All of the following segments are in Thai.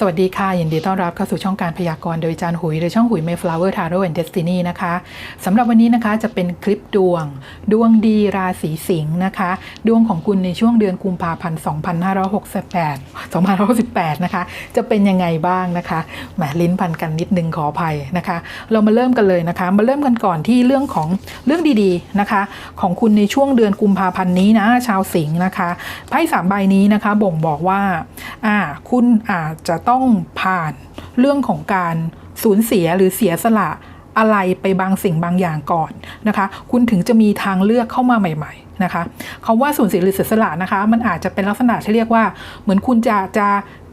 สวัสดีค่ะ ยินดีต้อนรับเข้าสู่ช่องการพยากรณ์โดยจารย์หุย หรือช่องหุย Mayflower Tarot and Destiny นะคะสำหรับวันนี้นะคะจะเป็นคลิปดวง ดวงดีราศีสิงห์นะคะ ดวงของคุณในช่วงเดือนกุมภาพันธ์2568 2568 นะคะ จะเป็นยังไงบ้างนะคะแหมลิ้นพันกันนิดนึงขออภัยนะคะ เรามาเริ่มกันเลยนะคะ มาเริ่มกันก่อนที่เรื่องของเรื่องดีๆนะคะ ของคุณในช่วงเดือนกุมภาพันธ์นี้นะชาวสิงห์นะคะไพ่สามใบนี้นะคะ บ่งบอกว่าอ่าคุณอาจจะต้องผ่านเรื่องของการสูญเสียหรือเสียสละอะไรไปบางสิ่งบางอย่างก่อนนะคะ คุณถึงจะมีทางเลือกเข้ามาใหม่ๆนะคะคำว่าสูญเสียหรือเสียสละนะคะ มันอาจจะเป็นลักษณะที่เรียกว่า เหมือนคุณจะจะ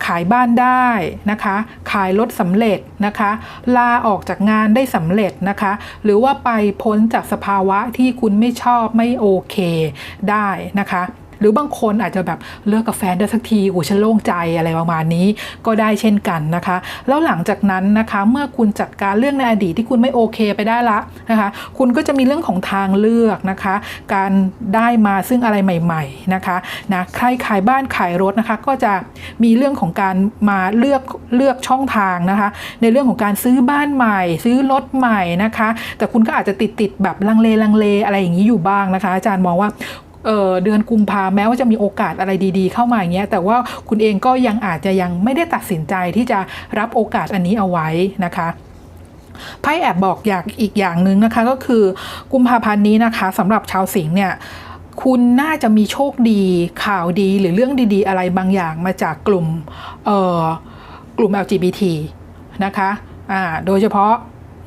ขายบ้านได้นะคะ ขายรถสำเร็จนะคะ ลาออกจากงานได้สำเร็จนะคะ หรือว่าไปพ้นจากสภาวะที่คุณไม่ชอบไม่โอเคได้นะคะ รือบางคนอาจจะแบบเลิกกับแฟนได้สักทีโอ้ฉันโล่งใจอะไรประมาณนี้ก็ได้เช่นกันนะคะ แล้วหลังจากนั้นนะคะเมื่อคุณจัดการเรื่องในอดีตที่คุณไม่โอเคไปได้ละนะคะคุณก็จะมีเรื่องของทางเลือกนะคะ การได้มาซึ่งอะไรใหม่ ๆนะคะนะใครขายบ้านขายรถนะคะ ก็จะมีเรื่องของการมาเลือกเลือกช่องทางนะคะ ในเรื่องของการซื้อบ้านใหม่ ซื้อรถใหม่นะคะ แต่คุณก็อาจจะติดติดแบบลังเลลังเลอะไรอย่างนี้อยู่บ้างนะคะ อาจารย์มองว่า เเดือนกุมภาแม้ว่าจะมีโอกาสอะไรดีๆ เข้ามาอย่างเงี้ยแต่ว่าคุณเองก็ยังอาจจะยังไม่ได้ตัดสินใจที่จะรับโอกาสอันนี้เอาไว้นะคะไพ่แอบบอกอย่างอีกอย่างหนึ่งนะคะก็คือกุมภาพันธ์นี้นะคะสำหรับชาวสิงห์เนี่ยคุณน่าจะมีโชคดีข่าวดีหรือเรื่องดีๆ อะไรบางอย่างมาจากกลุ่มกลุ่ม LGBT นะคะโดยเฉพาะ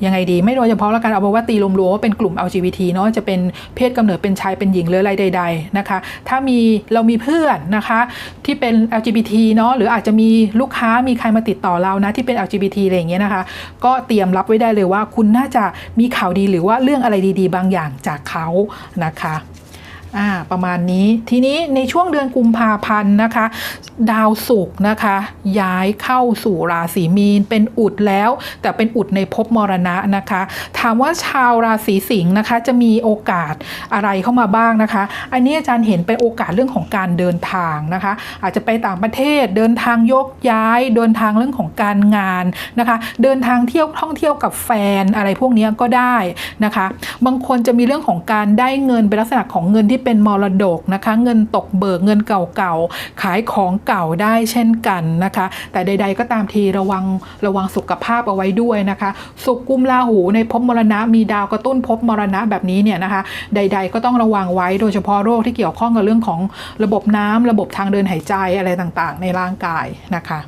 ยังไงดี ไม่โดยเฉพาะแล้วกันเอาเป็นว่าตีรวมๆว่าเป็นกลุ่ม LGBT เนาะจะเป็นเพศกำเนิดเป็นชายเป็นหญิงหรืออะไรใด ๆนะคะ ถ้ามีเรามีเพื่อนนะคะที่เป็น LGBT เนาะหรืออาจจะมีลูกค้ามีใครมาติดต่อเรานะที่เป็น LGBT อะไรอย่างเงี้ยนะคะ ก็เตรียมรับไว้ได้เลยว่าคุณน่าจะมีข่าวดีหรือว่าเรื่องอะไรดี ๆ บางอย่างจากเขานะคะ อ่าประมาณนี้ทีนี้ในช่วงเดือนกุมภาพันธ์นะคะ ดาวศุกร์นะคะ ย้ายเข้าสู่ราศีมีน เป็นอุดแล้ว แต่เป็นอุดในภพมรณะนะคะ ถามว่าชาวราศีสิงห์นะคะ จะมีโอกาสอะไรเข้ามาบ้างนะคะ อันนี้อาจารย์เห็นเป็นโอกาสเรื่องของการเดินทางนะคะ อาจจะไปต่างประเทศเดินทางยกย้าย เดินทางเรื่องของการงานนะคะ เดินทางเที่ยวท่องเที่ยวกับแฟนอะไรพวกนี้ก็ได้นะคะ บางคนจะมีเรื่องของการได้เงินเป็นลักษณะของเงินที่เป็นมรดกนะคะ เงินตกเบิกเงินเก่าๆ ขายของเก่าได้เช่นกันนะคะ แต่ใด ๆ ก็ตามทีระวังระวังสุขภาพเอาไว้ด้วยนะคะ สุขกุมลาหูในภพมรณะมีดาวกระตุ้นภพมรณะแบบนี้เนี่ยนะคะ ใด ๆ ก็ต้องระวังไว้โดยเฉพาะโรคที่เกี่ยวข้องกับเรื่องของระบบน้ำระบบทางเดินหายใจอะไรต่างๆ ในร่างกายนะคะ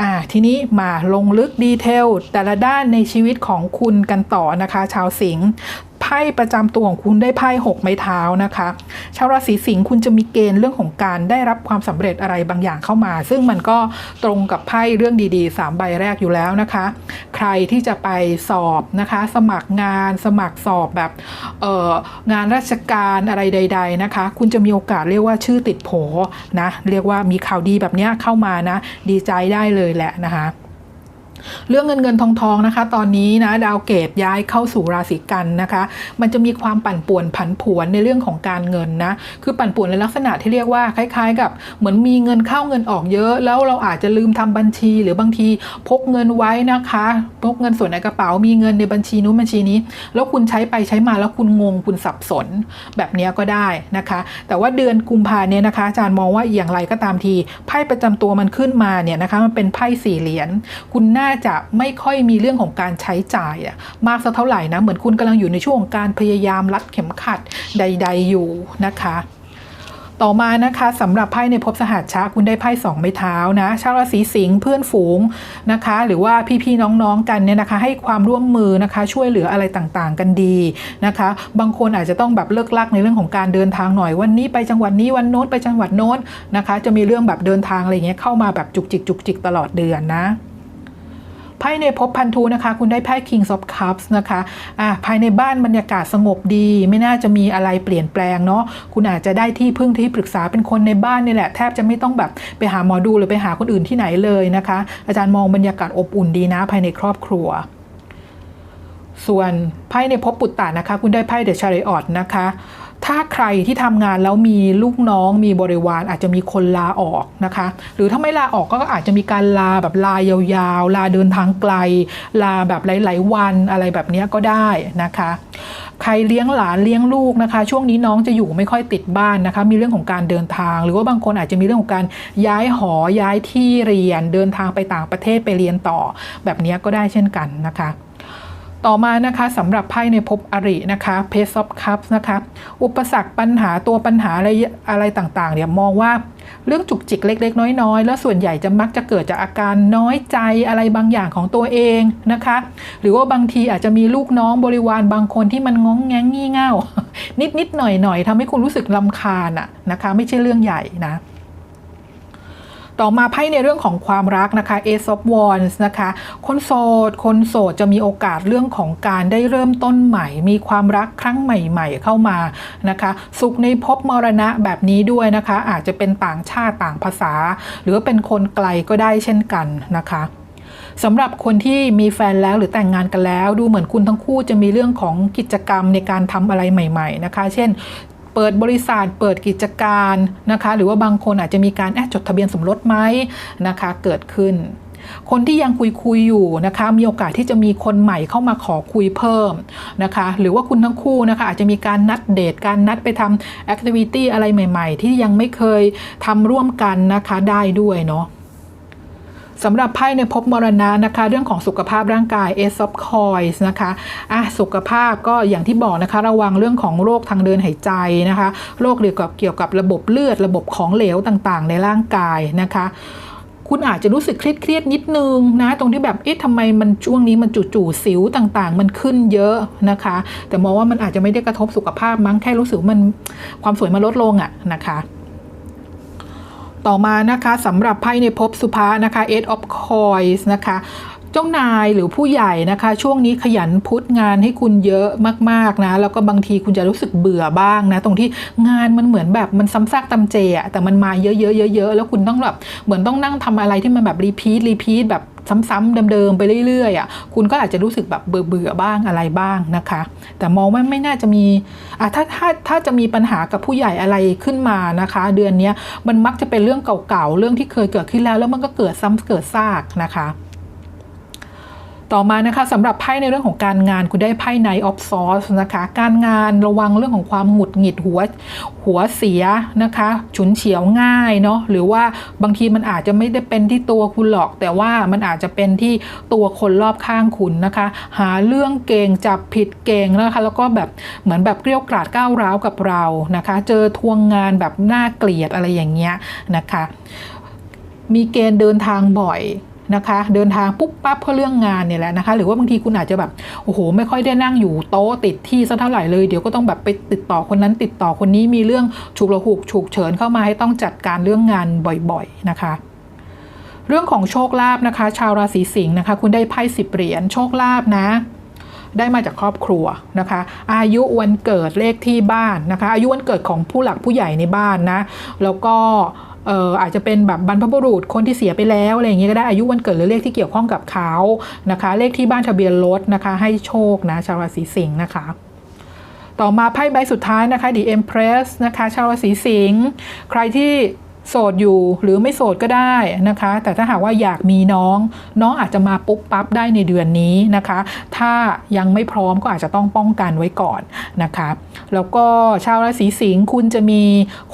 อ่าทีนี้มาลงลึกดีเทลแต่ละด้านในชีวิตของคุณกันต่อนะคะ ชาวสิงห์ ไพ่ประจำตัวของคุณได้ไพ่หกไม้เท้านะคะชาวราศีสิงห์คุณจะมีเกณฑ์เรื่องของการได้รับความสำเร็จอะไรบางอย่างเข้ามา ซึ่งมันก็ตรงกับไพ่เรื่องดีๆ 3 ใบแรกอยู่แล้วนะคะ ใครที่จะไปสอบนะคะ สมัครงานสมัครสอบแบบเงานราชการอะไรใด ๆนะคะ คุณจะมีโอกาสเรียกว่าชื่อติดโผนะเรียกว่ามีข่าวดีแบบนี้เข้ามานะ ดีใจได้เลยแหละนะคะ เรื่องเงินเงินทองทองนะคะ ตอนนี้นะดาวเกตย้ายเข้าสู่ราศีกันนะคะ มันจะมีความปั่นป่วนผันผวนในเรื่องของการเงินนะคือปั่นป่วนในลักษณะที่เรียกว่าคล้าย ๆ กับเหมือนมีเงินเข้าเงินออกเยอะ แล้วเราอาจจะลืมทำบัญชี หรือบางทีพกเงินไว้นะคะพกเงินส่วนในกระเป๋ามีเงินในบัญชีนู้นบัญชีนี้ แล้วคุณใช้ไปใช้มาแล้วคุณงงคุณสับสน แบบนี้ก็ได้นะคะ แต่ว่าเดือนกุมภาเนี่ยนะคะอาจารย์มองว่าอย่างไรก็ตามทีไพ่ประจำตัวมันขึ้นมาเนี่ยนะคะมันเป็นไพ่สี่เหรียญคุณน่าจะไม่ค่อยมีเรื่องของการใช้จ่ายอะมากสักเท่าไหร่นะ เหมือนคุณกำลังอยู่ในช่วงของการพยายามรัดเข็มขัดใด ๆอยู่นะคะต่อมานะคะสำหรับไพ่ในภพสหัสชาคุณได้ไพ่สองไม้เท้านะชาวราศีสิงห์เพื่อนฝูงนะคะ หรือว่าพี่ๆน้องๆกันเนี่ยนะคะ ให้ความร่วมมือนะคะ ช่วยเหลืออะไรต่างๆ กันดีนะคะ บางคนอาจจะต้องแบบเลิกลักในเรื่องของการเดินทางหน่อยวันนี้ไปจังหวัดนี้วันโน้นไปจังหวัดโน้นนะคะ จะมีเรื่องแบบเดินทางอะไรเงี้ยเข้ามาแบบจุกจิกจุกจิกตลอดเดือนนะ ไพ่ในภพพันธุนะคะ คุณได้ไพ่ King of Cups นะคะอ่าภายในบ้านบรรยากาศสงบดี ไม่น่าจะมีอะไรเปลี่ยนแปลงเนาะคุณอาจจะได้ที่พึ่งที่ปรึกษาเป็นคนในบ้านนี่แหละแทบจะไม่ต้องแบบไปหาหมอดูหรือไปหาคนอื่นที่ไหนเลยนะคะ อาจารย์มองบรรยากาศอบอุ่นดีนะ ภายในครอบครัวส่วนไพ่ในภพปุตตะนะคะ คุณได้ไพ่เดอะชาริออตนะคะ ถ้าใครที่ทำงานแล้วมีลูกน้องมีบริวารอาจจะมีคนลาออกนะคะ หรือถ้าไม่ลาออกก็อาจจะมีการลาแบบลายาวๆ ลาเดินทางไกล ลาแบบหลายๆวันอะไรแบบนี้ก็ได้นะคะ ใครเลี้ยงหลานเลี้ยงลูกนะคะ ช่วงนี้น้องจะอยู่ไม่ค่อยติดบ้านนะคะ มีเรื่องของการเดินทาง หรือว่าบางคนอาจจะมีเรื่องของการย้ายหอย้ายที่เรียน เดินทางไปต่างประเทศไปเรียนต่อ แบบนี้ก็ได้เช่นกันนะคะ ต่อมานะคะสำหรับไพ่ในภพอรินะคะ Page of Cups นะคะอุปสรรคปัญหาตัวปัญหาอะไรอะไรต่างๆเนี่ยมองว่าเรื่องจุกจิกเล็ก ๆ น้อยๆ แล้วส่วนใหญ่จะมักจะเกิดจากอาการน้อยใจอะไรบางอย่างของตัวเองนะคะ หรือว่าบางทีอาจจะมีลูกน้องบริวารบางคนที่มันงองแงงงี่เง่านิดๆหน่อยๆทำให้คุณรู้สึกลำคาญอะนะคะ ไม่ใช่เรื่องใหญ่นะ ต่อมาไพ่ในเรื่องของความรักนะคะ Ace of Wands นะคะ คนโสด คนโสดจะมีโอกาสเรื่องของการได้เริ่มต้นใหม่ มีความรักครั้งใหม่ ๆ เข้ามานะคะ สุขในภพมรณะแบบนี้ด้วยนะคะ อาจจะเป็นต่างชาติต่างภาษา หรือเป็นคนไกลก็ได้เช่นกันนะคะสำหรับคนที่มีแฟนแล้วหรือแต่งงานกันแล้ว ดูเหมือนคุณทั้งคู่จะมีเรื่องของกิจกรรมในการทำอะไรใหม่ ๆ นะคะ เช่น เปิดบริษัท เปิดกิจการนะคะ หรือว่าบางคนอาจจะมีการแอดจดทะเบียนสมรสไหมนะคะ เกิดขึ้น คนที่ยังคุยคุยอยู่นะคะ มีโอกาสที่จะมีคนใหม่เข้ามาขอคุยเพิ่มนะคะ หรือว่าคุณทั้งคู่นะคะ อาจจะมีการนัดเดทการนัดไปทำแอคทิวิตี้อะไรใหม่ ๆ ที่ยังไม่เคยทำร่วมกันนะคะได้ด้วยเนาะ สำหรับไพ่ในภพมรณะนะคะ เรื่องของสุขภาพร่างกาย Ace of Coins นะคะอะสุขภาพก็อย่างที่บอกนะคะ ระวังเรื่องของโรคทางเดินหายใจนะคะโรคเกี่ยวกับเกี่ยวกับระบบเลือด ระบบของเหลวต่างๆ ในร่างกายนะคะคุณอาจจะรู้สึกเครียดๆนิดนึงนะ ตรงที่แบบเอ๊ะทำไมมันช่วงนี้มันจู่ๆสิวต่างๆ มันขึ้นเยอะนะคะ แต่มองว่ามันอาจจะไม่ได้กระทบสุขภาพมั้งแค่รู้สึกมันความสวยมันลดลงอะนะคะ ต่อมานะคะสำหรับไพ่ในภพสุภานะคะ e i g h of Coins นะคะเจ้านายหรือผู้ใหญ่นะคะ ช่วงนี้ขยันพุทงานให้คุณเยอะมากๆนะ แล้วก็บางทีคุณจะรู้สึกเบื่อบ้างนะ ตรงที่งานมันเหมือนแบบมันซ้ำซากตำเจอะแต่มันมาเยอะๆเยอะๆแล้วคุณต้องแบบเหมือนต้องนั่งทำอะไรที่มันแบบรีพีทรีพีทแบบ ซ้ำๆเดิมๆไปเรื่อยๆอะคุณก็อาจจะรู้สึกแบบเบื่อๆบ้างอะไรบ้างนะคะ แต่มองว่าไม่น่าจะมีอะถ้าถ้าถ้าจะมีปัญหากับผู้ใหญ่อะไรขึ้นมานะคะ เดือนนี้มันมักจะเป็นเรื่องเก่าๆเรื่องที่เคยเกิดขึ้นแล้ว แล้วมันก็เกิดซ้ำเกิดซากนะคะ ต่อมานะคะสำหรับไพ่ในเรื่องของการงานคุณได้ไพ่ Knight of Swords นะคะการงานระวังเรื่องของความหงุดหงิดหัวหัวเสียนะคะฉุนเฉียวง่ายเนาะหรือว่าบางทีมันอาจจะไม่ได้เป็นที่ตัวคุณหรอก แต่ว่ามันอาจจะเป็นที่ตัวคนรอบข้างคุณนะคะ หาเรื่องเก่งจับผิดเก่งนะคะแล้วก็แบบเหมือนแบบเกลี้ยวกล่อดก้าวร้าวกับเรานะคะ เจอทวงงานแบบน่าเกลียดอะไรอย่างเงี้ยนะคะ มีเกณฑ์เดินทางบ่อย นะคะ เดินทางปุ๊บปั๊บเพื่อเรื่องงานเนี่ยแหละนะคะ หรือว่าบางทีคุณอาจจะแบบโอ้โห ไม่ค่อยได้นั่งอยู่โต๊ะติดที่สักเท่าไหร่เลยเดี๋ยวก็ต้องแบบไปติดต่อคนนั้นติดต่อคนนี้มีเรื่องฉุกระหุกฉุกเฉินเข้ามาให้ต้องจัดการเรื่องงานบ่อยๆนะคะเรื่องของโชคลาภนะคะ ชาวราศีสิงห์นะคะ คุณได้ไพ่สิบเหรียญโชคลาภนะ ได้มาจากครอบครัวนะคะ อายุวันเกิดเลขที่บ้านนะคะ อายุวันเกิดของผู้หลักผู้ใหญ่ในบ้านนะ แล้วก็ เอ่ออาจจะเป็นแบบบรรพบุรุษคนที่เสียไปแล้วอะไรอย่างเงี้ยก็ได้อายุวันเกิดหรือเลขที่เกี่ยวข้องกับเขานะคะ เลขที่บ้านทะเบียนรถนะคะ ให้โชคนะชาวราศีสิงห์นะคะต่อมาไพ่ใบสุดท้ายนะคะ The Empress นะคะ ชาวราศีสิงห์ ใครที่ โสดอยู่หรือไม่โสดก็ได้นะคะ แต่ถ้าหากว่าอยากมีน้อง น้องอาจจะมาปุ๊บปั๊บได้ในเดือนนี้นะคะ ถ้ายังไม่พร้อมก็อาจจะต้องป้องกันไว้ก่อนนะคะ แล้วก็ชาวราศีสิงห์คุณจะมี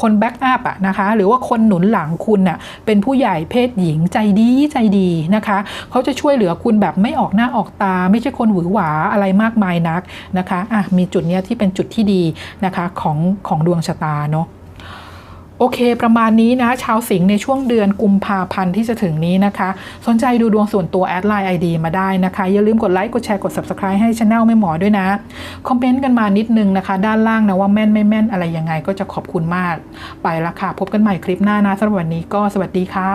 คนแบ็กอัพอะนะคะ หรือว่าคนหนุนหลังคุณน่ะเป็นผู้ใหญ่เพศหญิงใจดีใจดีนะคะ เขาจะช่วยเหลือคุณแบบไม่ออกหน้าออกตา ไม่ใช่คนหวือหวาอะไรมากมายนักนะคะอะมีจุดเนี้ยที่เป็นจุดที่ดีนะคะของของดวงชะตาเนาะ โอเค ประมาณนี้นะ ชาวสิงห์ในช่วงเดือนกุมภาพันธ์ที่จะถึงนี้นะคะ สนใจดูดวงส่วนตัวแอดไลน์ ID มาได้นะคะ อย่าลืมกดไลค์กดแชร์กด Subscribe ให้ช anel ไม่หมอด้วยนะ คอมเมนต์กันมานิดนึงนะคะ ด้านล่างนะว่าแม่นไม่แม่นอะไรยังไงก็จะขอบคุณมาก ไปละค่ะ พบกันใหม่คลิปหน้านะสำหรับวันนี้ก็สวัสดีค่ะ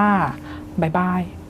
บ๊ายบาย